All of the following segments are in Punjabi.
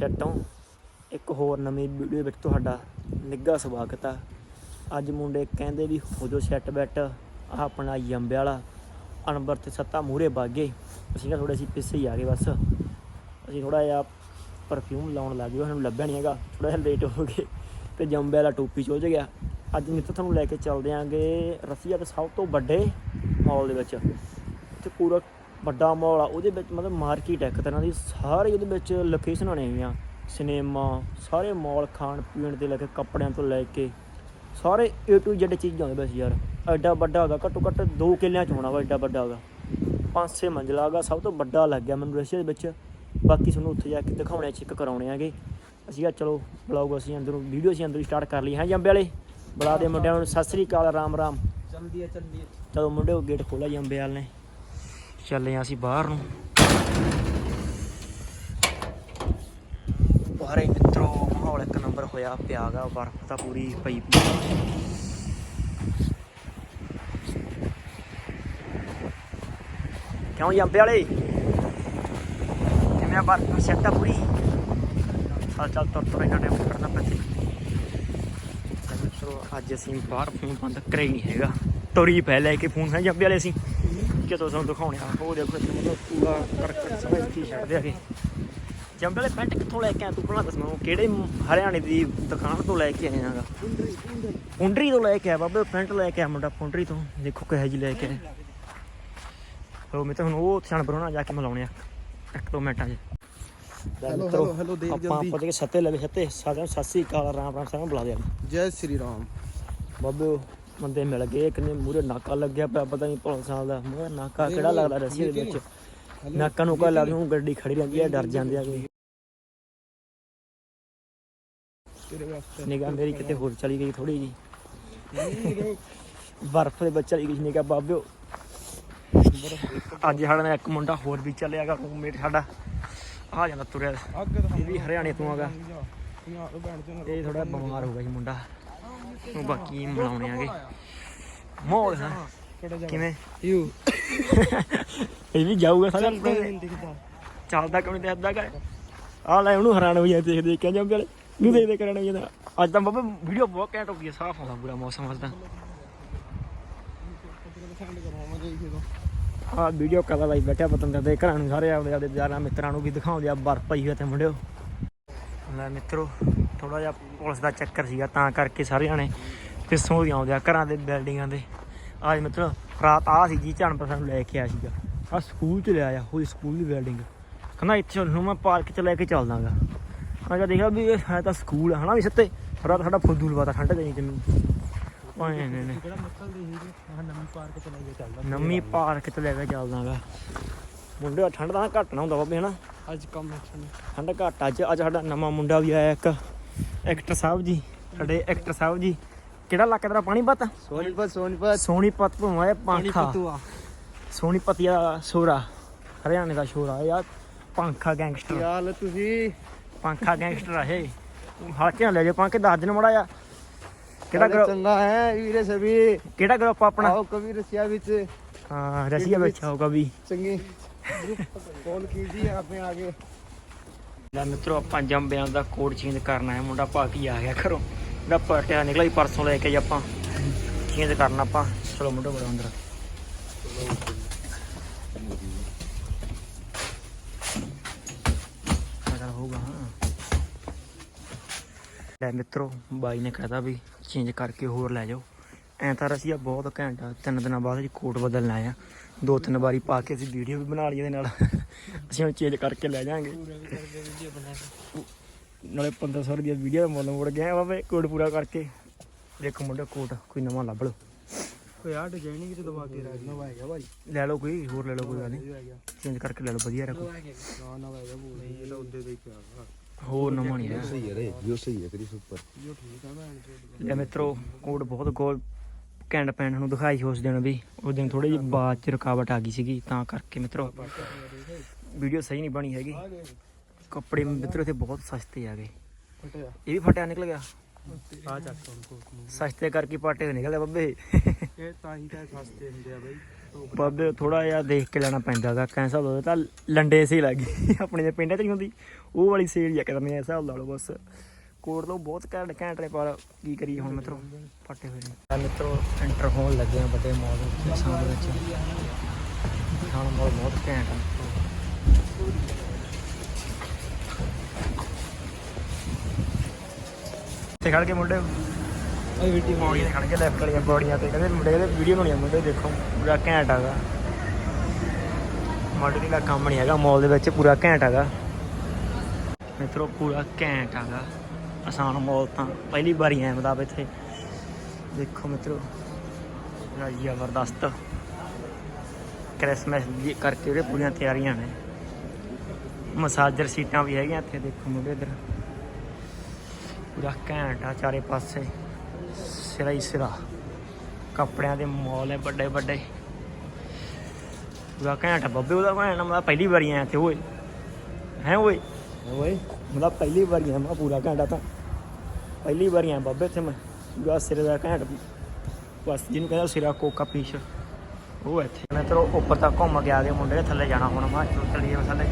ਕਿਵੇਂ ਛੱਟੋਂ ਇੱਕ ਹੋਰ ਨਵੀਂ ਵੀਡੀਓ ਵਿੱਚ ਤੁਹਾਡਾ ਨਿੱਘਾ ਸਵਾਗਤ ਆ। ਅੱਜ ਮੁੰਡੇ ਕਹਿੰਦੇ ਵੀ ਹੋ ਜੋ ਸੈੱਟ ਬੈਟ, ਆਹ ਆਪਣਾ ਯੰਬੇ ਵਾਲਾ ਅਨਬਰ ਤੇ ਸੱਤਾ ਮੂਰੇ ਬਾਗੇ ਅਸੀਂ ਕਿਹਾ ਥੋੜੇ ਅਸੀਂ ਪਿੱਛੇ ਹੀ ਆ ਗਏ ਬਸ। ਅਸੀਂ ਥੋੜਾ ਜਿਹਾ ਪਰਫਿਊਮ ਲਾਉਣ ਲੱਗ ਗਏ, ਸਾਨੂੰ ਲੱਭਿਆ ਨਹੀਂ ਹੈਗਾ। ਥੋੜਾ ਜਿਹਾ ਲੇਟ ਹੋ ਗਏ ਤੇ ਜੰਬੇ ਵਾਲਾ ਟੋਪੀ ਚੁੱਝ ਗਿਆ। ਅੱਜ ਮਿੱਤਰ ਤੁਹਾਨੂੰ ਲੈ ਕੇ ਚੱਲਦੇ ਆਂਗੇ ਰਸੀਆ ਦੇ ਸਭ ਤੋਂ ਵੱਡੇ ਮਾਲ ਦੇ ਵਿੱਚ। ਤੇ ਪੂਰਾ ਵੱਡਾ ਮਾਲ ਆ ਉਹਦੇ ਵਿੱਚ ਮਤਲਬ ਮਾਰਕੀਟ ਹੈ ਇੱਕ ਤਰ੍ਹਾਂ ਦੀ ਸਾਰੇ ਉਹਦੇ ਵਿੱਚ ਲੋਕੇਸ਼ਨਾਂ ਨੇ ਹੈਗੀਆਂ ਸਿਨੇਮਾ ਸਾਰੇ ਮਾਲ ਖਾਣ ਪੀਣ ਦੇ ਲੈ ਕੇ ਕੱਪੜਿਆਂ ਤੋਂ ਲੈ ਕੇ ਸਾਰੇ A to Z ਚੀਜ਼ਾਂ ਹੁੰਦੇ ਬਸ ਯਾਰ। ਐਡਾ ਵੱਡਾ ਹੈਗਾ ਘੱਟੋ ਘੱਟ 2 ਕਿੱਲਿਆਂ ਚ ਹੋਣਾ ਵਾ ਐਡਾ ਵੱਡਾ ਹੈਗਾ ਪੰਜ ਛੇ ਮੰਜ਼ਲਾ ਹੈਗਾ ਸਭ ਤੋਂ ਵੱਡਾ ਲੱਗਿਆ ਮੈਨੂੰ ਰਸ਼ੀਆ ਦੇ ਵਿੱਚ। ਬਾਕੀ ਤੁਹਾਨੂੰ ਉੱਥੇ ਜਾ ਕੇ ਦਿਖਾਉਣੇ ਚੈੱਕ ਕਰਾਉਣੇ ਆਗੇ। ਅਸੀਂ ਕਿਹਾ ਚਲੋ ਬਲੌਗ ਅਸੀਂ ਅੰਦਰੋਂ ਵੀਡੀਓ ਅਸੀਂ ਅੰਦਰੋਂ ਸਟਾਰਟ ਕਰ ਲਈ ਹਾਂ ਜੰਬੇ ਵਾਲੇ? ਬੁਲਾ ਦੇ ਮੁੰਡਿਆਂ ਨੂੰ ਸਤਿ ਸ੍ਰੀ ਅਕਾਲ ਰਾਮ ਰਾਮ। ਚਲਦੀ ਹੈ ਚਲਦੀ ਹੈ ਚਲੋ ਮੁੰਡੇ ਉਹ ਗੇਟ ਖੋਲਿਆ ਜੰਬੇ ਵਾਲ ਨੇ। ਚੱਲੇ ਹਾਂ ਅਸੀਂ ਬਾਹਰ ਨੂੰ। ਬਾਹਰੇ ਮਿੱਤਰੋ, ਮਾਹੌਲ ਇੱਕ ਨੰਬਰ ਹੋਇਆ ਪਿਆਗਾ ਬਰਫ਼ ਤਾਂ ਪੂਰੀ ਪਈ ਪਈ। ਕਿਉਂ ਜੰਬੇ ਵਾਲੇ? ਕਿਵੇਂ ਆ ਬਰਫ਼ ਸੈੱਟ ਆ ਪੂਰੀ? ਚੱਲ ਚੱਲ, ਤੁਰ ਤੁਰ, ਇਹਨਾਂ ਟਾਈਮ ਕਰਨਾ ਪੈਂਦਾ ਮਿੱਤਰੋ, ਅੱਜ ਅਸੀਂ ਬਾਹਰ ਫੋਨ ਬੰਦ ਕਰਿਆ ਨਹੀਂ ਹੈਗਾ। ਤੁਰੀ ਪੈ ਲੈ ਕੇ ਫੋਨ, ਹੈ ਜੰਬੇ ਵਾਲੇ ਅਸੀਂ? ਕਿਤੋਂ ਤੁਹਾਨੂੰ ਦਿਖਾਉਣੇ ਆ। ਉਹ ਦੇਖੋ ਇੱਥੇ ਮਤਲਬ ਪੂਰਾ ਕਰਕਟ ਸਮਝ ਕੀ ਛੱਡਦੇ ਆਗੇ ਜੰਬੇ ਵਾਲੇ ਪੈਂਟ ਕਿੱਥੋਂ ਲੈ ਕੇ ਆਇਆ ਤੂੰ ਪਹਿਲਾਂ ਦੱਸ ਮੈਨੂੰ? ਕਿਹੜੇ ਹਰਿਆਣੇ ਦੀ ਦੁਕਾਨ ਤੋਂ ਲੈ ਕੇ ਆਇਆ ਹੈਗਾ? ਪੁੰਡਰੀ ਤੋਂ ਲੈ ਕੇ ਆਇਆ ਬਾਬੇ ਪੈਂਟ ਲੈ ਕੇ ਆਇਆ ਮੁੰਡਾ ਪੁੰਡਰੀ ਤੋਂ। ਦੇਖੋ ਕਿਹੋ ਜੀ ਲੈ ਕੇ ਆਇਆ ਹੋ ਮੈਂ ਤਾਂ ਹੁਣ ਉਹ ਛਣ ਬਰੋਣਾ ਜਾ ਕੇ ਮਿਲਾਉਣੇ ਆ। ਇੱਕ ਦੋ ਮਿੰਟਾਂ 'ਚ। ਲੈ ਹੈਲੋ, ਹੈਲੋ, ਹੈਲੋ, ਦੇਖ ਜਲਦੀ। ਆਪਾਂ ਦੇ ਸੱਤੇ ਲਵੇ ਸੱਤੇ। ਸਾਰਿਆਂ ਨੂੰ ਸਤਿ ਸ੍ਰੀ ਅਕਾਲ ਰਾਮ ਰਾਮ ਸਾਰਿਆਂ ਨੂੰ ਬੁਲਾ ਦਿਆ। ਜੈ ਸ੍ਰੀ ਰਾਮ। ਬਾਬੇ ਬੰਦੇ ਮਿਲ ਗਏ ਕਿੰਨੇ ਮੂਰੇ ਨਾਕਾ ਲੱਗਿਆ ਪਿਆ ਪਤਾ ਨਹੀਂ ਪੁਲਿਸ ਸਾਲ ਦਾ। ਮੂਰੇ ਨਾਕਾ ਕਿਹੜਾ ਲੱਗਦਾ ਰਸੀ ਦੇ ਵਿੱਚ। ਨਾਕਾ ਨੂੰ ਕਾ ਲੱਗਦਾ ਹੁਣ ਗੱਡੀ ਖੜੀ ਰਹਿੰਦੀ ਹੈ ਡਰ ਜਾਂਦੇ ਆ ਕੋਈ। ਨਿਗਾਹ ਮੇਰੀ ਕਿਤੇ ਹੋਰ ਚਲੀ ਗਈ ਥੋੜੀ ਜੀ ਬਰਫ਼ ਦੇ ਵਿੱਚ ਚਲੀ ਗਈ ਨਿਗਾਹ ਬਾਬਿਓ। ਅੱਜ ਸਾਡੇ ਨਾਲ ਇੱਕ ਮੁੰਡਾ ਹੋਰ ਵੀ ਚੱਲਿਆਗਾ ਰੂਮਮੇਟ ਸਾਡਾ। ਆ ਜਾਂਦਾ ਤੁਰਿਆ। ਇਹ ਵੀ ਹਰਿਆਣੇ ਤੋਂ ਆਗਾ ਇਹ ਥੋੜਾ ਬਿਮਾਰ ਹੋ ਗਿਆ ਜੀ ਮੁੰਡਾ। ਉਹ ਬਾਕੀ ਮਿਲਾਉਣੇ ਆਗੇ। ਮੋਲ ਹੈ। ਕਿਵੇਂ? ਯੂ। ਇਹ ਵੀ ਜਾਊਗਾ ਸਾਰਾ ਚੱਲਦਾ ਕਿਉਂ ਨਹੀਂ ਦੱਸਦਾ ਕਰ ਆ ਲੈ ਉਹਨੂੰ ਹੈਰਾਨ ਹੋ ਜਾਂਦੇ ਦੇਖ ਦੇਖ ਕੇ ਜਾਂਦੇ ਵਾਲੇ ਨੂੰ ਦੇਖਦੇ ਕਰਨ ਹੋ ਜਾਂਦਾ। ਅੱਜ ਤਾਂ ਬਾਬਾ ਵੀਡੀਓ ਬਹੁਤ ਘੈਂਟ ਹੋ ਗਈ ਹੈ, ਸਾਫ਼ ਆਉਂਦਾ ਪੂਰਾ ਮੌਸਮ ਅੱਜ ਤਾਂ। ਤੋਂ ਆ ਵੀਡੀਓ ਕਦਾ ਲਾਈ ਬੈਠਿਆ ਪਤੰਦਰ ਦੇ ਘਰਾਂ ਨੂੰ ਸਾਰੇ ਆਪਦੇ ਆਪਦੇ ਯਾਰਾਂ ਮਿੱਤਰਾਂ ਨੂੰ ਵੀ ਦਿਖਾਉਂਦੇ ਆ ਬਰਫ਼ ਪਈ ਹੋਈ ਤੇ ਮੁੰਡਿਓ। ਲੈ ਮਿੱਤਰੋ ਥੋੜਾ ਜਿਹਾ ਪੁਲਿਸ ਦਾ ਚੱਕਰ ਸੀਗਾ ਤਾਂ ਕਰਕੇ ਸਾਰੇ ਜਾਣੇ ਪਿੱਛੋਂ ਦੀ ਆਉਂਦੇ ਆ ਘਰਾਂ ਦੇ ਬਿਲਡਿੰਗਾਂ ਦੇ। ਅੱਜ ਮਿੱਤਰੋ ਰਾਤ ਆ ਸੀ ਜੀ ਝਾਨਪੁਰ ਸਾਨੂੰ ਲੈ ਕੇ ਆਇਆ ਸੀਗਾ। ਆ ਸਕੂਲ ਚ ਲਿਆ ਆ ਹੋਈ ਸਕੂਲ ਦੀ ਬਿਲਡਿੰਗ ਕਹਿੰਦਾ ਇੱਥੇ ਨੂੰ ਮੈਂ ਪਾਰਕ ਚ ਲੈ ਕੇ ਚੱਲਦਾਗਾ ਮੈਂ ਕਿਹਾ ਦੇਖਿਆ ਵੀ ਇਹ ਹੈ ਤਾਂ ਸਕੂਲ ਹੈ ਹਨਾ ਵੀ ਸੱਤੇ ਰਾਤ ਸਾਡਾ ਫੁੱਦੂ ਲਵਾਤਾ ਠੰਡ ਦੇ ਨਹੀਂ ਓਏ ਨੇ ਨੇ ਨਵੀਂ ਪਾਰਕ ਚ ਲੈ ਕੇ ਚੱਲਦਾ। ਨਵੀਂ ਪਾਰਕ ਚ ਲੈ ਕੇ ਚੱਲਦਾਗਾ ਮੁੰਡੇ ਠੰਡ ਦਾ ਘੱਟ ਨਾ ਹੁੰਦਾ ਬਾਬੇ ਹਨਾ? ਅੱਜ ਕੰਮ ਠੰਡ। ਘੱਟ ਅੱਜ ਅੱਜ ਸਾਡਾ ਨਵਾਂ ਮੁੰਡਾ ਵੀ ਆਇਆ ਇੱਕ। ਐਕਟਰ ਸਾਹਿਬ ਜੀ ਸਾਡੇ ਐਕਟਰ ਸਾਹਿਬ ਜੀ। ਕਿਹੜਾ ਇਲਾਕਾ ਤੇਰਾ? ਪਾਣੀਪਤ? ਸੋਨੀਪਤ ਸੋਨੀਪਤ। ਸੋਨੀਪਤ ਆਇਆ ਪੰਖਾ। ਪਤੂਆ ਸੋਨੀਪਤੀਆ ਸੋਰਾ ਹਰਿਆਣੇ ਦਾ ਸ਼ੋਰਾ ਯਾਰ। ਪੰਖਾ ਗੈਂਗਸਟਰ। ਯਾਰ ਤੁਸੀਂ? ਪੰਖਾ ਗੈਂਗਸਟਰ ਆ ਇਹ। ਹਲਕੇ ਨਾਲ ਲੈ ਜਾ ਪੰਖੇ ਦੱਸ ਦਿਨ ਮੜਾ ਆ ਕਿਹੜਾ ਗਰੁੱਪ? ਚੰਗਾ ਹੈ ਵੀਰੇ ਸਭੀ। ਕਿਹੜਾ ਗਰੁੱਪ ਆਪਣਾ? ਆਓ ਕਵੀ ਰਸਿਆ ਵਿੱਚ। ਹਾਂ ਰਸੀਆ ਵਿੱਚ ਹੋਗਾ ਵੀ ਚੰਗੀ। ਕਾਲ ਕੀਜੀ ਆਪੇ ਆਗੇ? ਲੈ ਮਿੱਤਰੋ, ਆਪਾਂ ਜੰਬਿਆਂ ਦਾ ਕੋਡ ਚੇਂਜ ਕਰਨਾ ਹੈ। ਮੁੰਡਾ ਪਾ ਆ ਗਿਆ ਘਰੋਂ। ਦਾ ਪਟਿਆ ਨਿਕਲਿਆ ਹੀ ਪਰਸੋਂ ਲੈ ਕੇ ਜੀ ਆਪਾਂ। ਚੇਂਜ ਕਰਨਾ ਆਪਾਂ। ਚਲੋ ਮੁੰਡਾ, ਬੜਾ ਅੰਦਰ ਅਗਰ ਹੋਊਗਾ, ਹਾਂ। ਲੈ ਮਿੱਤਰੋ, ਬਾਈ ਨੇ ਕਹਤਾ ਵੀ ਚੇਂਜ ਕਰਕੇ ਹੋਰ ਲੈ ਜਾਓ। ਐਂ ਤਾਂ ਰਸੀਆ ਬਹੁਤ ਘੰਟਾ ਤਿੰਨ ਦਿਨਾਂ ਬਾਅਦ ਜੀ ਕੋਟ ਬਦਲਣਾ ਆ। ਦੋ ਤਿੰਨ ਵਾਰੀ ਪਾ ਕੇ ਅਸੀਂ ਵੀਡੀਓ ਵੀ ਬਣਾ ਲਈ ਇਹਦੇ ਨਾਲ। ਅਸੀਂ ਹੁਣ ਚੇਂਜ ਕਰਕੇ ਲੈ ਜਾਾਂਗੇ ਨਾਲੇ 1500 ਰੁਪਏ ਦੀ ਵੀਡੀਓ ਦਾ ਮੁੱਲ ਮੁੜ ਗਿਆ ਬਾਬੇ ਕੋਡ ਪੂਰਾ ਕਰਕੇ। ਦੇਖੋ ਮੁੰਡਾ ਕੋਟ ਕੋਈ ਨਵਾਂ ਲੱਭ ਲਓ। ਕੋਈ ਆ ਡਿਜ਼ਾਈਨ ਹੀ ਕਿਤੇ ਦਬਾ ਕੇ ਰੱਖ ਨਵਾਂ ਹੈਗਾ ਭਾਈ। ਲੈ ਲਓ ਕੋਈ ਹੋਰ ਲੈ ਲਓ ਕੋਈ ਗੱਲ ਨਹੀਂ ਚੇਂਜ ਕਰਕੇ ਲੈ ਲਓ ਵਧੀਆ ਰੱਖੋ। ਨਾ ਨਾ ਹੈਗਾ ਬੋਲ ਇਹ ਤਾਂ ਉੱਦੇ ਦੇ ਪਿਆ ਹੋਰ ਨਵਾਂ ਹੈ ਸਹੀ ਹੈ ਰੇ ਜੋ ਸਹੀ ਹੈ ਤੇਰੀ ਸੁਪਰ ਜੋ ਠੀਕ ਆ ਮੈਂ ਲੈ ਮਿੱਤਰੋ ਕੋਡ ਬਹੁਤ ਗੋਲ ਕੈਂਡ ਪੈਣ ਨੂੰ ਦਿਖਾਈ ਉਸ ਦਿਨ ਵੀ ਉਸ ਦਿਨ ਥੋੜੀ ਜਿਹੀ ਬਾਤ ਚ ਰੁਕਾਵਟ ਆ ਗਈ ਸੀਗੀ ਤਾਂ ਕਰਕੇ ਮਿੱਤਰੋ। ਵੀਡੀਓ ਸਹੀ ਨਹੀਂ ਬਣੀ ਹੈਗੀ। ਕੱਪੜੇ ਮਿੱਤਰੋ ਇੱਥੇ ਬਹੁਤ ਸਸਤੇ ਆ ਗਏ। ਇਹ ਵੀ ਫਟਿਆ ਨਿਕਲ ਗਿਆ? ਆ ਚੱਕ ਸਸਤੇ ਕਰਕੇ ਪਾਟੇ ਨਿਕਲਿਆ ਬੱਬੇ। ਇਹ ਤਾਂ ਹੀ ਤਾਂ ਸਸਤੇ ਹੁੰਦੇ ਆ ਬਾਈ। ਬਾਬੇ ਥੋੜਾ ਜਿਹਾ ਦੇਖ ਕੇ ਲੈਣਾ ਪੈਂਦਾਗਾ ਕੈਂਸਾ ਹੋਵੇ ਤਾਂ ਲੰਡੇ ਸੀ ਲੱਗੀ ਆਪਣੇ ਪਿੰਡਾਂ 'ਚ ਨਹੀਂ ਹੁੰਦੀ ਉਹ ਵਾਲੀ ਸੇਲ ਜਾਂ ਕਰਨੀ ਐ ਹਿਸਾਬ ਲਾ ਲਓ ਬਸ। ਕੋਡ ਤੋਂ ਬਹੁਤ ਘੈਂਟ ਘੈਂਟ ਨੇ ਪਰ ਕੀ ਕਰੀਏ ਹੁਣ ਮਿੱਤਰੋ? ਫੱਟੇ ਹੋਏ ਨੇ। ਮਿੱਤਰੋ ਐਂਟਰ ਹੋਣ ਲੱਗੇ ਆ ਵੱਡੇ ਮਾਲ ਵਿੱਚ ਸਾਹਮਣੇ ਵਿੱਚ। ਖਾਣ ਮਾਲ ਬਹੁਤ ਘੈਂਟ ਆ। ਤੇ ਖੜ ਕੇ ਮੁੰਡੇ। ਇਹ ਵੀਡੀ ਪੌੜੀਆਂ ਤੇ ਖੜ ਕੇ ਲੈਫਟ ਵਾਲੀਆਂ ਪੌੜੀਆਂ ਤੇ। ਕਹਿੰਦੇ ਮੁੰਡੇ ਕਹਿੰਦੇ ਵੀਡੀਓ ਬਣਾਉਣੀ ਆ ਮੁੰਡੇ ਦੇਖੋ ਪੂਰਾ ਘੈਂਟ ਹੈਗਾ। ਮਾਡਲ ਦਾ ਕੰਮ ਨਹੀਂ ਹੈਗਾ ਮਾਲ ਦੇ ਵਿੱਚ ਪੂਰਾ ਘੈਂਟ ਹੈਗਾ। ਮਿੱਤਰੋ ਪੂਰਾ ਘੈਂਟ ਹੈਗਾ। ਆਸਾਨ ਮਾਲ ਤਾਂ ਪਹਿਲੀ ਵਾਰੀ ਆਇਆ ਮਤਲਬ ਇੱਥੇ। ਦੇਖੋ ਮਿੱਤਰੋ ਪੂਰਾ ਜ਼ਬਰਦਸਤ। ਕ੍ਰਿਸਮਸ ਦੀ ਕਰਕੇ ਉਹਦੇ ਪੂਰੀਆਂ ਤਿਆਰੀਆਂ ਨੇ। ਮਸਾਜਰ ਸੀਟਾਂ ਵੀ ਹੈਗੀਆਂ ਇੱਥੇ, ਦੇਖੋ ਮੁੰਡੇ ਇੱਧਰ। ਪੂਰਾ ਘੈਂਟ ਆ ਚਾਰੇ ਪਾਸੇ। ਸਿਰਾ ਹੀ ਸਿਰਾ। ਕੱਪੜਿਆਂ ਦੇ ਮਾਲ ਹੈ ਵੱਡੇ ਵੱਡੇ। ਪੂਰਾ ਘੈਂਟ ਬੱਬੇ ਉਹਦਾ ਭੈਣ ਮੈਂ ਪਹਿਲੀ ਵਾਰੀ ਆਇਆ ਤੇ ਓਏ ਹੈ ਓਏ? ਓਏ ਮੈਂ ਪਹਿਲੀ ਵਾਰੀ ਆਇਆ ਮੈਂ ਪੂਰਾ ਘੰਟਾ ਤਾਂ। ਪਹਿਲੀ ਵਾਰੀ ਆਇਆ ਬੱਬੇ ਇੱਥੇ ਮੈਂ। ਪੂਰਾ ਸਿਰੇ ਦਾ ਘੈਂਟ ਬਸ ਜਿਹਨੂੰ ਕਹਿੰਦਾ ਸਿਰਾ ਕੋਕਾ ਪੀਸ਼। ਉਹ ਇੱਥੇ। ਮੈਂ ਤਰੋ ਉੱਪਰ ਤੱਕ ਘੁੰਮ ਕੇ ਆ ਗਏ ਮੁੰਡੇ ਨੇ ਥੱਲੇ ਜਾਣਾ ਹੁਣ। ਮੈਂ ਚਲੋ ਚੱਲੀਏ ਥੱਲੇ।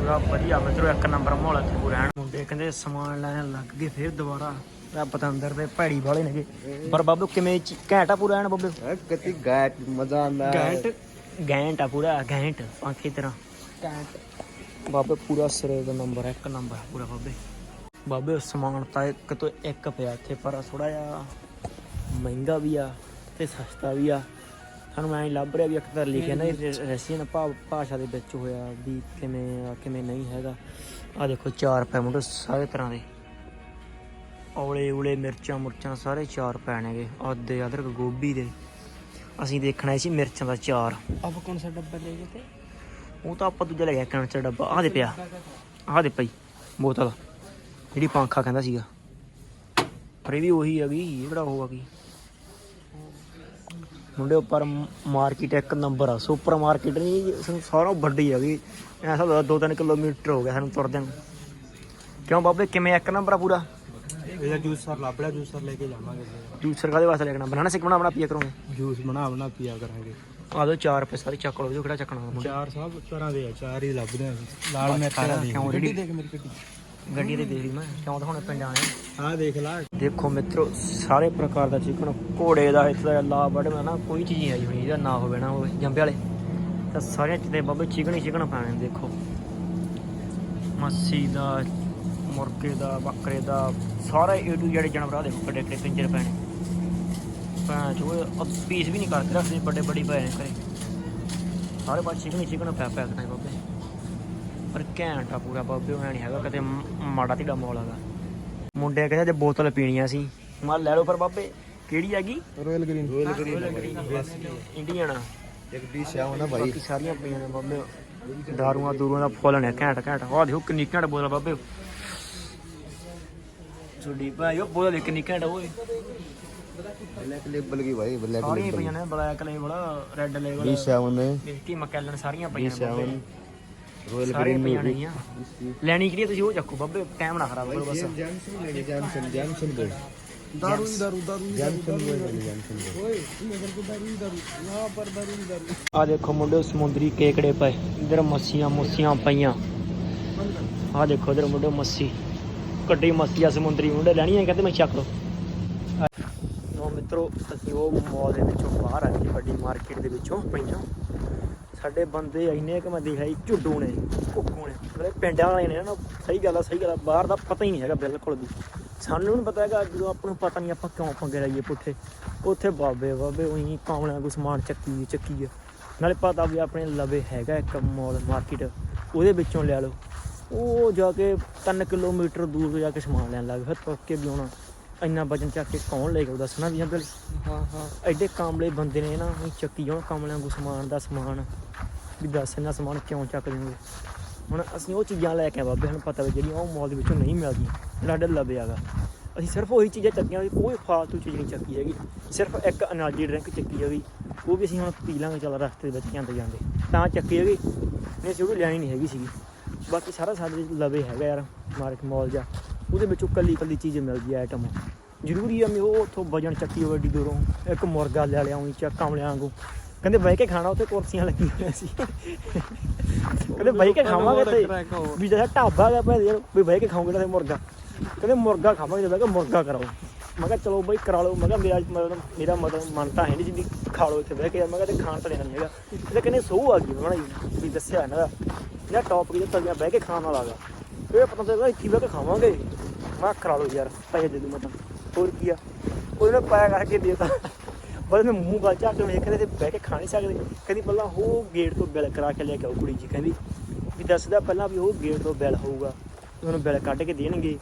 ਪੂਰਾ ਵਧੀਆ ਮਿੱਤਰੋ ਇੱਕ ਨੰਬਰ ਮਾਹੌਲ ਇੱਥੇ ਪੂਰਾ। ਐਨ ਮੁੰਡੇ ਕਹਿੰਦੇ ਸਮਾਨ ਲੈਣ ਲੱਗ ਗਏ ਫਿਰ ਦੁਬਾਰਾ। ਰੱਬ ਤਾਂ ਅੰਦਰ ਦੇ ਭੈੜੀ ਵਾਲੇ ਨੇਗੇ। ਪਰ ਬਾਬੂ ਕਿਵੇਂ ਘੈਂਟ ਆ ਪੂਰਾ ਐਨ ਬੱਬੇ? ਕਿਤੇ ਗਾਇਟ ਮਜ਼ਾ ਆਂਦਾ ਗੈਂਟ ਗੈਂਟ ਆ ਪੂਰਾ। ਗੈਂਟ ਪੰਖੀ ਤਰ੍ਹਾਂ। ਗਾਇਟ ਬਾਬੇ ਪੂਰਾ ਸਿਰੇ ਦਾ ਨੰਬਰ ਹੈ ਇੱਕ ਨੰਬਰ ਪੂਰਾ ਬਾਬੇ। ਬਾਬੇ ਸਮਾਨ ਤਾਂ ਇੱਕ ਤੋਂ ਇੱਕ ਪਿਆ ਇੱਥੇ ਪਰ ਥੋੜਾ ਜਿਹਾ ਮਹਿੰਗਾ ਵੀ ਆ ਤੇ ਸਸਤਾ ਵੀ ਆ। ਸਾਨੂੰ ਐਂ ਲੱਭ ਰਿਹਾ ਵੀ ਅਕਸਰ ਲਿਖਿਆ ਨਾ ਰਸ਼ੀਅਨ ਭਾਸ਼ਾ ਦੇ ਵਿੱਚ ਹੋਇਆ ਵੀ ਕਿਵੇਂ ਆ ਕਿਵੇਂ ਨਹੀਂ ਹੈਗਾ। ਆ ਦੇਖੋ ਚਾਰ ਪੈ ਮੁੰਡੇ ਸਾਰੇ ਤਰ੍ਹਾਂ ਦੇ। ਔਲੇ ਉਲੇ ਮਿਰਚਾਂ ਮੁਰਚਾਂ ਸਾਰੇ ਚਾਰ ਰੁਪਏ ਨੇਗੇ ਆਦੇ ਅਦਰਕ ਗੋਭੀ ਦੇ। ਅਸੀਂ ਦੇਖਣਾ ਸੀ ਮਿਰਚਾਂ ਦਾ ਚਾਰ। ਆਪ ਕੌਣ ਸਾ ਡੱਬਾ ਲੈ ਗਏ ਤੇ? ਉਹ ਤਾਂ ਆਪਾਂ ਦੂਜਾ ਲੈ ਗਿਆ ਕਣਚ ਡੱਬਾ। ਆਹ ਦੇ ਪਿਆ। ਆਹ ਦੇ ਪਈ ਬੋਤਲ। ਜਿਹੜੀ ਪੰਖਾ ਕਹਿੰਦਾ ਸੀਗਾ। ਪਰ ਇਹ ਵੀ ਉਹੀ ਹੈਗੀ ਇਹ ਕਿਹੜਾ ਉਹ ਹੈਗੀ ਮੁੰਡੇ ਉੱਪਰ ਮਾਰਕੀਟ ਇੱਕ ਨੰਬਰ ਆ। ਸੁਪਰ ਮਾਰਕੀਟ ਨਹੀਂ ਸਾਨੂੰ ਸਾਰਾ ਵੱਡੀ ਹੈਗੀ ਐਸਾ ਲੱਗਦਾ 2-3 ਕਿਲੋਮੀਟਰ ਹੋ ਗਿਆ ਸਾਨੂੰ ਤੁਰਦਿਆਂ ਨੂੰ। ਕਿਉਂ ਬਾਬੇ ਕਿਵੇਂ ਇੱਕ ਨੰਬਰ ਆ ਪੂਰਾ। ਇਹਦਾ ਜੂਸਰ ਲੱਭ ਲਿਆ ਜੂਸਰ ਲੈ ਕੇ ਜਾਵਾਂਗੇ। ਜੂਸਰ ਕਾਦੇ ਵਾਸਤੇ ਲੱਗਣਾ ਬਨਾਨਾ ਸਿਕ ਬਣਾ ਬਣਾ ਪੀਆ ਕਰੋਗੇ। ਜੂਸ ਬਣਾ ਬਣਾ ਪੀਆ ਕਰਾਂਗੇ। ਆ ਦੋ 4 ਰੁਪਏ ਸਾਰੇ ਚੱਕ ਲਓ ਜੋ ਕਿਹੜਾ ਚੱਕਣਾ ਚਾਰ ਸਭ ਤਰ੍ਹਾਂ ਦੇ ਆ ਚਾਰ ਹੀ ਲੱਭਦੇ ਆ। ਲਾਲ ਸਾਰਾ ਦੀ ਕਿਉਂ ਜਿਹੜੀ- ਦੇਖ ਮੇਰੀ ਗੱਡੀ। ਗੱਡੀ ਤੇ ਦੇਖ ਲਈ ਮੈਂ ਕਿਉਂ ਤਾਂ ਹੁਣ ਪਿੰਡ ਆਏ ਆਹ ਦੇਖ ਲਾ। ਦੇਖੋ ਮਿੱਤਰੋ ਸਾਰੇ ਪ੍ਰਕਾਰ ਦਾ ਚਿਕਨ ਘੋੜੇ ਦਾ ਇੱਥੇ ਦਾ ਲਾ ਬੜਨਾ ਨਾ ਕੋਈ ਚੀਜ਼ ਨਹੀਂ ਆਈ ਹੋਣੀ ਇਹਦਾ ਨਾ ਹੋਵੇ ਨਾ ਹੋਵੇ ਜੰਬੇ ਵਾਲੇ। ਤਾਂ ਸਾਰਿਆਂ ਚ ਤੇ ਬਾਬੇ ਚਿਕਨ ਹੀ ਚਿਕਨ ਪਾਣੇ ਦੇਖੋ। ਮੱਛੀ ਦਾ ਮੁਰਗੇ ਦਾ ਬੱਕਰੇ ਦਾ ਸਾਰੇ ਏ ਟੂ ਜਿਹੜੇ ਜਾਨਵਰ ਆ ਦੇਖੋ ਕਿੱਡੇ ਕਿੱਡੇ ਪਿੰਜਰ ਪੈਣੇ ਭਾਂ ਜੋ ਪੀਸ ਵੀ ਨਹੀਂ ਕਰਦੇ ਰੱਖਦੇ ਵੱਡੇ ਵੱਡੀ ਪਏ ਨੇ ਘਰੇ। ਸਾਰੇ ਪਾਸੇ ਚਿਕਨ ਹੀ ਚਿਕਨ ਪੈ ਪੈ ਖਾਣੇ ਬਾਬੇ। ਪਰ ਘੈਂਟ ਪੂਰਾ ਬਾਬੇ ਹੋਣਾ ਨਹੀਂ ਹੈਗਾ ਕਿਤੇ ਮਾੜਾ ਢੀੜਾ ਮੌਲ ਹੈਗਾ। ਮੁੰਡੇ ਕਹਿੰਦੇ ਅੱਜ ਬੋਤਲ ਪੀਣੀਆਂ ਸੀ। ਮੈਂ ਲੈ ਲਓ ਪਰ ਬਾਬੇ ਕਿਹੜੀ ਹੈਗੀ? Royal green royal green Indiana ਇੱਕ ਦੀ ਸ਼ਾਮ ਨਾ ਭਾਈ ਬਾਕੀ ਸਾਰੀਆਂ ਪਈਆਂ ਨੇ ਬਾਬੇ। ਦਾਰੂਆਂ ਦੂਰੂਆਂ ਦਾ ਫੁੱਲ ਨੇ ਘੈਂਟ ਘੈਂਟ। ਆਹ ਦੇਖੋ ਕਿੰਨੀ ਘੈਂਟ ਬੋਤਲ ਬਾਬੇ। ਛੋਡੀ ਭਾਈ ਉਹ ਬੋਤਲ ਕਿੰਨੀ ਘੈਂਟ ਓਏ। ਬਲੈਕ ਲੇਬਲ ਕੀ ਭਾਈ ਬਲੈਕ ਲੇਬਲ ਸਾਰੀਆਂ ਪਈਆਂ ਨੇ ਬਲੈਕ ਲੇਬਲ ਰੈੱਡ ਲੇਬਲ 27 ਨੇ ਮਿਲਕੀ ਮਕੈਲਨ ਸਾਰੀਆਂ ਪਈਆਂ ਨੇ 27 ਰੋਇਲ ਗ੍ਰੀਨ ਪਈਆਂ ਹੋਣਗੀਆਂ ਲੈਣੀ ਕਿਹੜੀ ਆ ਤੁਸੀਂ ਉਹ ਚੱਕੋ ਬੱਬੇ ਟਾਈਮ ਨਾ ਖਰਾਬ ਕਰੋ ਬਸ। ਆ ਦੇਖੋ ਮੁੰਡੇ ਸਮੁੰਦਰੀ ਕੇਕੜੇ ਪਏ। ਇਧਰ ਮੱਸੀਆਂ ਮੁੱਸੀਆਂ ਪਈਆਂ। ਆ ਦੇਖੋ ਇਧਰ ਮੁੰਡੇ ਮੱਸੀ। ਕੱਢੀ ਮੱਸੀ ਸਮੁੰਦਰੀ। ਮੁੰਡੇ ਲੈਣੀਆਂ ਕਹਿੰਦੇ ਮੈਂ ਚੱਕ ਲੋ ਮਿੱਤਰੋ ਅਸੀਂ ਉਹ ਮੋਲ ਦੇ ਵਿੱਚੋਂ ਬਾਹਰ ਆ ਗਏ ਵੱਡੀ ਮਾਰਕੀਟ ਦੇ ਵਿੱਚੋਂ ਪਈਆਂ। ਸਾਡੇ ਬੰਦੇ ਇੰਨੇ ਕਿ ਮੈਂ ਦੇਖਿਆ ਜੀ ਝੁੱਡੂ ਨੇ ਕੁੱਕੂ ਨੇ। ਜਿਹੜੇ ਪਿੰਡਾਂ ਵਾਲੇ ਨੇ ਨਾ ਸਹੀ ਗੱਲ ਆ ਸਹੀ ਗੱਲ ਆ ਬਾਹਰ ਦਾ ਪਤਾ ਹੀ ਨਹੀਂ ਹੈਗਾ ਬਿਲਕੁਲ ਵੀ। ਸਾਨੂੰ ਨਹੀਂ ਪਤਾ ਹੈਗਾ ਜਦੋਂ ਆਪਾਂ ਨੂੰ ਪਤਾ ਨਹੀਂ ਆਪਾਂ ਕਿਉਂ ਪੰਗੇ ਲਾਈਏ ਪੁੱਠੇ। ਉੱਥੇ ਬਾਬੇ ਬਾਬੇ ਉਹੀ ਕਾਮਲਿਆਂ ਕੋ ਸਮਾਨ ਚੱਕੀ ਚੱਕੀ ਆ ਨਾਲੇ ਪਤਾ ਵੀ ਆਪਣੇ ਲਵੇ ਹੈਗਾ ਇੱਕ ਮਾਲ ਮਾਰਕੀਟ ਉਹਦੇ ਵਿੱਚੋਂ ਲੈ ਲਓ। ਉਹ ਜਾ ਕੇ 3 ਕਿਲੋਮੀਟਰ ਦੂਰ ਜਾ ਕੇ ਸਮਾਨ ਲੈਣ ਲੱਗ ਫਿਰ ਤੁਰ ਕੇ ਵੀ ਆਉਣਾ। ਇੰਨਾ ਵਜਨ ਚੱਕ ਕੇ ਕੌਣ ਲੈ ਕੇ ਆਊ ਦੱਸਣਾ ਵੀ हाँ हाँ ਐਡੇ ਕਾਮਲੇ ਬੰਦੇ ਨੇ ਨਾ ਉਹੀ ਚੱਕੀ ਜਾਣ ਕਾਮਲਿਆਂ ਕੋ ਸਮਾਨ ਦਾ ਸਮਾਨ। ਵੀ ਦੱਸ ਇੰਨਾ ਸਮਾਨ ਕਿਉਂ ਚੱਕ ਲੈਂਦੇ ਹੁਣ ਅਸੀਂ ਉਹ ਚੀਜ਼ਾਂ ਲੈ ਕੇ ਬਾਬੇ ਸਾਨੂੰ ਪਤਾ ਵੀ ਜਿਹੜੀਆਂ ਉਹ ਮਾਲ ਦੇ ਵਿੱਚੋਂ ਨਹੀਂ ਮਿਲਦੀਆਂ, ਜਿਹੜਾ ਡੱਲਾ ਬਿਆਗਾ ਅਸੀਂ ਸਿਰਫ ਉਹੀ ਚੀਜ਼ਾਂ ਚੱਕੀਆਂ, ਵੀ ਕੋਈ ਫਾਲਤੂ ਚੀਜ਼ ਨਹੀਂ ਚੱਕੀ ਹੈਗੀ। ਸਿਰਫ ਇੱਕ એનર્ਜੀ ਡਰਿੰਕ ਚੱਕੀ ਹੈਗੀ, ਉਹ ਵੀ ਅਸੀਂ ਹੁਣ ਪੀ ਲਾਂਗੇ ਚੱਲ ਰਸਤੇ ਵਿੱਚ ਜਾਂਦੇ ਜਾਂਦੇ। ਤਾਂ ਚੱਕੀ ਹੈਗੀ, ਨਹੀਂ ਸ਼ੁਰੂ ਲੈਣੀ ਨਹੀਂ ਹੈਗੀ ਸੀਗੀ। ਬਾਕੀ ਸਾਰਾ ਸਾਡੇ ਲਵੇ ਹੈਗਾ ਯਾਰ, ਮਾਰਕ ਮਾਲ ਜਾਂ, ਉਹਦੇ ਵਿੱਚੋਂ ਕੱਲੀ ਕੱਲੀ ਚੀਜ਼ ਮਿਲਦੀ ਹੈ ਆਈਟਮ ਜ਼ਰੂਰੀ ਆ ਮੇ ਉਹ ਉੱਥੋਂ ਵਜਣ ਚੱਕੀ ਹੋਵੇ ਦੂਰੋਂ, ਇੱਕ ਮੁਰਗਾ ਲੈ ਲਿਆ, ਉਹੀ ਚੱਕਾਂ ਲਿਆਂਗੂ ਕਹਿੰਦੇ ਬਹਿ ਕੇ ਖਾਣਾ, ਉੱਥੇ ਕੁਰਸੀਆਂ ਲੱਗੀਆਂ ਹੋਈਆਂ ਸੀ। ਕਹਿੰਦੇ ਬਹਿ ਕੇ ਖਾਵਾਂਗੇ ਤੇ ਵੀ ਜਿਹੜਾ ਢਾਬਾ ਹੈਗਾ ਭਾਈ, ਯਾਰ, ਵੀ ਬਹਿ ਕੇ ਖਾਓਗੇ ਤੇ ਮੁਰਗਾ। ਕਹਿੰਦੇ ਮੁਰਗਾ ਖਾਵਾਂਗੇ, ਜਦੋਂ ਬਹਿ ਮੁਰਗਾ ਕਰਾਓ ਮੈਂ ਕਿਹਾ ਚਲੋ ਬਈ ਕਰਾ ਲਓ। ਮੈਂ ਕਿਹਾ ਮੇਰਾ ਮਤਲਬ ਮੇਰਾ ਮਤਲਬ ਮਨ ਤਾਂ ਹੈ ਨਹੀਂ ਜਿੰਦੀ ਖਾ ਲਓ ਇੱਥੇ ਬਹਿ ਕੇ। ਯਾਰ ਮੈਂ ਕਿਹਾ ਤੇ ਖਾਣ ਤਾਂ ਨਹੀਂ ਹੈਗਾ। ਇਹ ਕਹਿੰਦੇ ਸੋਹ ਆ ਗਈ ਬਣਾਈ ਵੀ ਦੱਸਿਆ ਇਹਨਾਂ ਦਾ। ਜਿਹੜਾ ਟੌਪ ਜਿਹੜਾ ਤਲੀਆਂ ਬਹਿ ਕੇ ਖਾਣ ਵਾਲਾ ਹੈਗਾ। ਇਹ ਪਤਾ ਚੱਲਦਾ ਇੱਥੇ ਬਹਿ ਕੇ ਖਾਵਾਂਗੇ। ਮੈਂ ਕਿਹਾ ਕਰਾ ਲਓ ਯਾਰ, ਪੈਸੇ ਦੇ ਦੂੰ ਮੈਂ ਤਾਂ। ਹੋਰ ਕੀ ਆ? ਉਹਨੇ ਪਾਇਆ ਕਰਕੇ ਦੇਤਾ ਬਸ ਮੈਂ ਮੂੰਹ ਗੱਲ ਝੱਟ ਵੇਖ ਕੇ ਤੇ ਬਹਿ ਕੇ ਖਾ ਨਹੀਂ ਸਕਦੇ। ਕਹਿੰਦੀ ਪਹਿਲਾਂ ਉਹ ਗੇਟ ਤੋਂ ਬਿਲ ਕਰਾ ਕੇ ਲੈ ਕੇ ਆਓ ਕੁੜੀ ਜੀ ਕਹਿੰਦੀ ਵੀ ਦੱਸਦਾ ਪਹਿਲਾਂ ਵੀ ਉਹ ਗੇਟ ਤੋਂ ਬਿਲ ਹੋਊਗਾ ਤੁਹਾਨੂੰ ਬਿਲ ਕੱਢ ਕੇ ਦੇਣਗੇ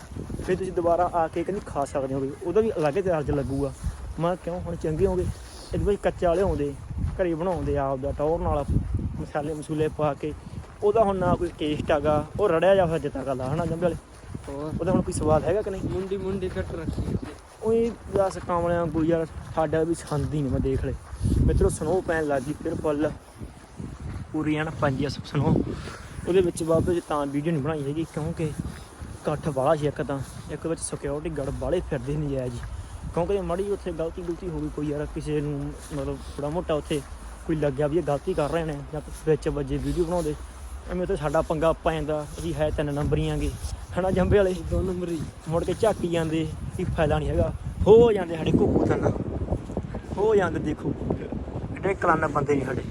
ਫਿਰ ਤੁਸੀਂ ਦੁਬਾਰਾ ਆ ਕੇ ਕਹਿੰਦੀ ਖਾ ਸਕਦੇ ਹੋਗੇ ਉਹਦਾ ਵੀ ਅਲੱਗ ਚਾਰਜ ਲੱਗੂਗਾ। ਮੈਂ ਕਿਉਂ ਹੁਣ ਚੰਗੇ ਹੋਗੇ? ਇਹਦੇ ਵਿੱਚ ਕੱਚੇ ਵਾਲੇ ਆਉਂਦੇ ਘਰੇ ਬਣਾਉਂਦੇ ਆਪ ਦਾ ਟੌਰ ਨਾਲ ਮਸਾਲੇ ਮਸੂਲੇ ਪਾ ਕੇ। ਉਹਦਾ ਹੁਣ ਨਾ ਕੋਈ ਟੇਸਟ ਹੈਗਾ ਉਹ ਰੜਿਆ ਜਾ ਫਿਰ ਜਿੱਤਾ ਗੱਲ ਹਨਾ ਜੰਬੇ ਵਾਲੇ? ਉਹਦਾ ਹੁਣ ਕੋਈ ਸਵਾਦ ਹੈਗਾ ਕਿ ਨਹੀਂ? ਮੁੰਡੀ ਮੁੰਡੀ ਕੱਟ ਰੱਖੀ ਕੋਈ ਦਸ ਕਾਮਲਿਆਂ ਕੋਈ ਯਾਰ ਸਾਡਾ ਵੀ ਸੰਦੀ ਨਹੀਂ ਮੈਂ ਦੇਖ ਲੈ ਮਿੱਤਰੋ ਸਨੋ ਪੈਣ ਲੱਗੀ ਫਿਰ ਫੁੱਲ ਪੂਰੀ ਐਨ ਪੰਜੀ ਸਨੋ ਉਹਦੇ ਵਿੱਚ ਬਾਬੇ ਜੀ ਤਾਂ ਵੀਡੀਓ ਨਹੀਂ ਬਣਾਈ ਹੈਗੀ, ਕਿਉਂਕਿ ਇਕੱਠ ਵਾਲਾ ਸੀ ਇੱਕ ਤਾਂ। ਇੱਕ ਵਿੱਚ ਸਿਕਿਉਰਿਟੀ ਗਾਰਡ ਵਾਲੇ ਫਿਰਦੇ ਨਹੀਂ ਜਾਇਆ ਜੀ ਕਿਉਂਕਿ ਜੇ ਮਾੜੀ ਜਿਹੀ ਉੱਥੇ ਗਲਤੀ ਗੁਲਤੀ ਹੋ ਗਈ ਕੋਈ ਯਾਰ, ਕਿਸੇ ਨੂੰ ਮਤਲਬ ਥੋੜਾ ਮੋਟਾ ਉੱਥੇ ਕੋਈ ਲੱਗਿਆ ਵੀ ਇਹ ਗਲਤੀ ਕਰ ਰਹੇ ਨੇ ਜਾਂ ਵਿੱਚ ਵੱਜੇ ਵੀਡੀਓ ਬਣਾਉਂਦੇ। ਐਵੇਂ ਉੱਥੇ ਸਾਡਾ ਪੰਗਾ ਪਾ ਜਾਂਦਾ ਅਸੀਂ ਹੈ ਤਿੰਨ ਨੰਬਰੀਆਂਗੇ ਹਨਾ ਜੰਬੇ ਵਾਲੇ? ਦੋ ਨੰਬਰੀ। ਮੁੜ ਕੇ ਝਾਕੀ ਜਾਂਦੇ ਕੀ ਫਾਇਦਾ ਨਹੀਂ ਹੈਗਾ। ਹੋ ਜਾਂਦੇ ਸਾਡੇ ਘੁੱਕੂ ਥੰਨਾ ਹੋ ਜਾਂਦੇ ਦੇਖੋ। ਐਡੇ ਕਲਨ ਬੰਦੇ ਨਹੀਂ ਸਾਡੇ।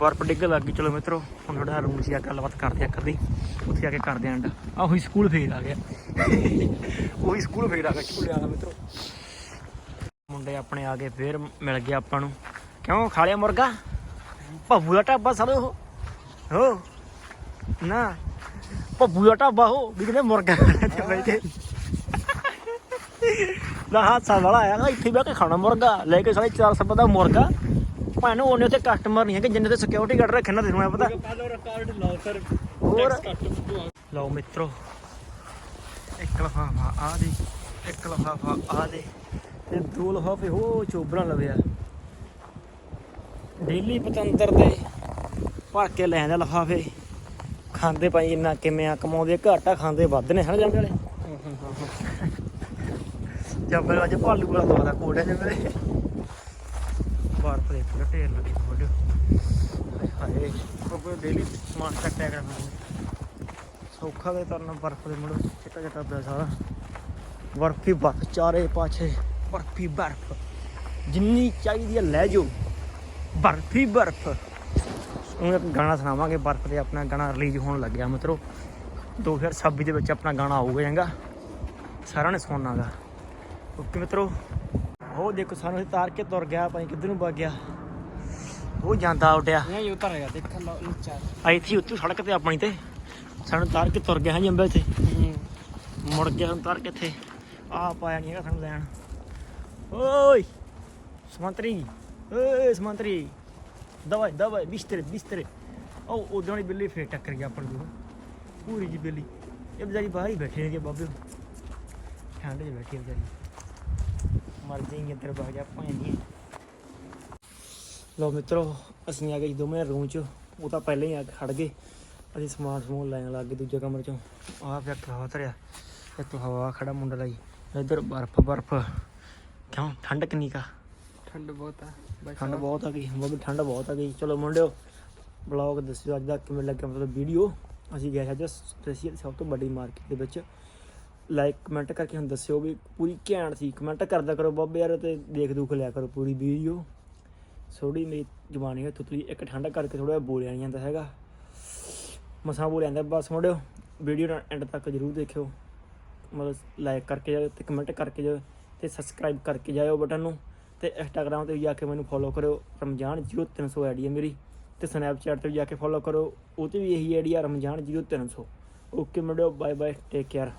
ਬਰਫ ਡਿੱਗ ਲੱਗ ਗਈ। ਚਲੋ ਮਿੱਤਰੋ ਹੁਣ ਥੋੜਾ ਰੂਮ ਸੀ ਆ ਗੱਲਬਾਤ ਕਰਦੇ ਆ ਕਦੀ ਉੱਥੇ ਆ ਕੇ ਕਰਦੇ ਆਂ ਆ ਹੋਈ ਸਕੂਲ ਫੇਰ ਆ ਗਿਆ। ਉਹੀ ਸਕੂਲ ਫੇਰ ਆ ਗਿਆ। ਸਕੂਲ ਆ ਮਿੱਤਰੋ? ਮੁੰਡੇ ਆਪਣੇ ਆ ਗਏ ਫੇਰ ਮਿਲ ਗਿਆ ਆਪਾਂ ਨੂੰ। ਕਿਉਂ? ਖਾ ਲਿਆ ਮੁਰਗਾ? ਭੱਬੂ ਦਾ ਢਾਬਾ ਸਾਰੇ ਉਹ। ਹੋ। ਨਾ ਭੱਬੂ ਦਾ ਢਾਬਾ ਹੋ ਵੀ ਕਹਿੰਦੇ ਮੁਰਗਾ ਤੇ ਬਹਿ ਕੇ ਨਾ ਹਾਸਾ ਵਾਲਾ ਆਇਆ ਨਾ ਇੱਥੇ ਬਹਿ ਕੇ ਖਾਣਾ ਮੁਰਗਾ ਲੈ ਕੇ ਸਾਲੇ 400 ਰੁਪਏ ਦਾ ਮੁਰਗਾ ਉਹਨੇ ਉੱਥੇ ਕਸਟਮਰ ਨਹੀਂ ਹੈਗੇ ਜਿੰਨੇ ਤੇ ਸਿਕਿਉਰਿਟੀ ਗਾਰਡ ਰੱਖੇ ਨਾ ਤੈਨੂੰ ਪਤਾ ਸਰ ਹੋਰ ਲਓ ਮਿੱਤਰੋ ਇੱਕ ਲਫਾਫਾ ਆ ਦੇ ਇੱਕ ਲਫਾਫਾ ਆ ਦੇ ਤੇ ਦੋ ਲਫਾਫੇ ਹੋ ਚੋਬਰਾਂ ਲਵਿਆ ਡੇਲੀ ਪਤੰਦਰ ਦੇ ਭਰ ਕੇ ਲੈ ਆਂਦਾ ਲਫਾਫੇ ਖਾਂਦੇ ਭਾਈ ਇੰਨਾ ਕਿਵੇਂ ਆ, ਕਮਾਉਂਦੇ ਘਾਟਾ ਖਾਂਦੇ ਵੱਧ ਨੇ, ਹਨਾ ਜਾਂਦੇ ਵਾਲੇ? ਜੱਬਲ ਅੱਜ ਭਾਲੂ ਵਾਲਾ ਦਵਾਦਾ ਕੋੜਿਆ ਜਿਵੇਂ ਬਰਫ ਦੇ ਪੂਰਾ ਢੇਰ ਲੱਗੀ ਤੁਹਾਡੇ ਹਾਏ ਕੋਈ ਡੇਲੀ ਸਮਾਨ ਕੱਟਿਆ ਕਰਨਾ ਸੌਖਾ ਦੇ ਤਰਨਾ ਬਰਫ ਦੇ ਮੁੜ, ਚਿੱਟਾ ਚਿੱਟਾ ਪਿਆ ਸਾਰਾ। ਬਰਫੀ ਬਰਫ, ਚਾਰੇ ਪਾਛੇ ਬਰਫੀ ਬਰਫ। ਜਿੰਨੀ ਚਾਹੀਦੀ ਹੈ ਲੈ ਜਾਓ। ਬਰਫੀ ਬਰਫ। ਉਹ ਇੱਕ ਗਾਣਾ ਸੁਣਾਵਾਂਗੇ ਬਰਫ ਦੇ ਆਪਣਾ ਗਾਣਾ ਰਿਲੀਜ਼ ਹੋਣ ਲੱਗਿਆ ਮਿੱਤਰੋ। 2026 ਦੇ ਵਿੱਚ ਆਪਣਾ ਗਾਣਾ ਆਊਗਾ ਚੰਗਾ। ਸਾਰਿਆਂ ਨੇ ਸੁਣਨਾਗਾ ਓਕੇ ਮਿੱਤਰੋ। ਉਹ ਦੇਖੋ ਸਾਨੂੰ ਤਾਰ ਕੇ ਤੁਰ ਗਿਆ ਭਾਈ ਕਿੱਧਰ ਨੂੰ ਵਗ ਗਿਆ। ਉਹ ਜਾਂਦਾ ਉੱਡਿਆ। ਇਹ ਉਤਰ ਗਿਆ ਦੇਖ ਲਓ ਨੀਚਾ ਆਈ ਥੀ ਉੱਤੋਂ ਸੜਕ ਤੇ ਆਪਣੀ ਤੇ। ਸਾਨੂੰ ਤਾਰ ਕੇ ਤੁਰ ਗਿਆ ਹਾਂ ਜੰਬੇ ਤੇ ਮੁੜ ਗਿਆ ਹੁਣ ਤਾਰ ਕਿੱਥੇ ਆ ਪਾਇਆ ਨਹੀਂ ਹੈਗਾ ਸਾਨੂੰ ਲੈਣ। ਓਏ ਸਮੰਤਰੀ। ਓਏ ਸਮੰਤਰੀ। ਦਵਾਈ ਦਵਾਈ, ਬਿਸਤਰੇ ਬਿਸਤਰੇ। ਉਹ ਉਦੋਂ ਵਾਲੀ ਬਿੱਲੀ ਫੇਰ ਟੱਕਰ ਗਿਆ ਆਪਾਂ ਨੂੰ ਪੂਰੀ ਜੀ ਬਿੱਲੀ। ਇਹ ਬੇਚਾਰੀ ਬਾਹਰ ਹੀ ਬੈਠੇ ਨੇ ਬਾਬੇ ਠੰਡ 'ਚ ਬੈਠੀ ਆ ਬੇਚਾਰੀ ਮਰ ਜਾਏਗੀ ਅੰਦਰ ਬਹਿ ਜਾ ਭਾਂਜੀ ਲੋ ਮਿੱਤਰੋ, ਅਸੀਂ ਆ ਗਏ ਦੋਵੇਂ ਰੂਮ 'ਚ। ਉਹ ਤਾਂ ਪਹਿਲਾਂ ਹੀ ਆ ਖੜ ਗਏ। ਅਸੀਂ ਸਮਾਨ ਸਮੂਨ ਲੈਣ ਲੱਗ ਗਏ ਦੂਜੇ ਕਮਰੇ 'ਚੋਂ। ਆਹ ਪਿਆ ਹਵਾ ਧਰਿਆ। ਇੱਥੋਂ ਹਵਾ ਖੜਾ ਮੁੰਡਾ ਲਾਈ ਇੱਧਰ ਬਰਫ਼ ਬਰਫ਼। ਕਿਉਂ? ਠੰਡ ਕਿੰਨੀ ਕਾ ਠੰਡ ਬਹੁਤ ਆ ਬਸ ਠੰਡ ਬਹੁਤ ਆ ਗਈ ਬਹੁਤ ਠੰਡ ਬਹੁਤ ਆ ਗਈ। ਚਲੋ ਮੁੰਡਿਓ ਬਲੌਗ ਦੱਸਿਓ ਅੱਜ ਦਾ ਕਿਵੇਂ ਲੱਗਿਆ ਮਤਲਬ ਵੀਡੀਓ ਅਸੀਂ ਗਏ ਅੱਜ ਸਪੈਸ਼ਲ ਸਭ ਤੋਂ ਵੱਡੀ ਮਾਰਕੀਟ ਦੇ ਵਿੱਚ। ਲਾਈਕ ਕਮੈਂਟ ਕਰਕੇ ਹੁਣ ਦੱਸਿਓ ਵੀ ਪੂਰੀ ਘੈਂਟ ਸੀ। ਕਮੈਂਟ ਕਰਦਾ ਕਰੋ ਬਾਬੇ ਯਾਰ ਤੇ ਦੇਖ ਦੁਖ ਲਿਆ ਕਰੋ ਪੂਰੀ ਵੀਡੀਓ ਥੋੜੀ ਮੇਰੀ ਜ਼ੁਬਾਨੀ ਹੈ ਤੁਤਲੀ ਇੱਕ ਠੰਡ ਕਰਕੇ ਥੋੜਾ ਬੋਲਿਆ ਨਹੀਂ ਜਾਂਦਾ ਹੈਗਾ। ਮਸਾਂ ਬੋਲਿਆ ਜਾਂਦਾ ਬਸ ਮੁੰਡਿਓ ਵੀਡੀਓ ਦਾ ਐਂਡ ਤੱਕ ਜਰੂਰ ਦੇਖਿਓ। ਮਤਲਬ ਲਾਈਕ ਕਰਕੇ ਜਾਓ ਤੇ ਕਮੈਂਟ ਕਰਕੇ ਜਾਓ ਤੇ ਸਬਸਕ੍ਰਾਈਬ ਕਰਕੇ ਜਾਇਓ ਬਟਨ ਨੂੰ। ਤੇ ਇੰਸਟਾਗ੍ਰam ਤੇ ਵੀ ਜਾ ਕੇ ਮੈਨੂੰ ਫੋਲੋ ਕਰਿਓ। ਰਮਜ਼ਾਨ 0300 ਆਈਡੀ ਹੈ ਮੇਰੀ। ਤੇ ਸਨੈਪਚੈਟ ਤੇ ਵੀ ਜਾ ਕੇ ਫੋਲੋ ਕਰੋ। ਉਹ ਤੇ ਵੀ ਇਹੀ ਆਈਡੀ ਆ, ਰਮਜ਼ਾਨ 0300 ਓਕੇ ਮੁੰਡਿਓ ਬਾਏ ਬਾਏ ਟੇਕ ਕੇਅਰ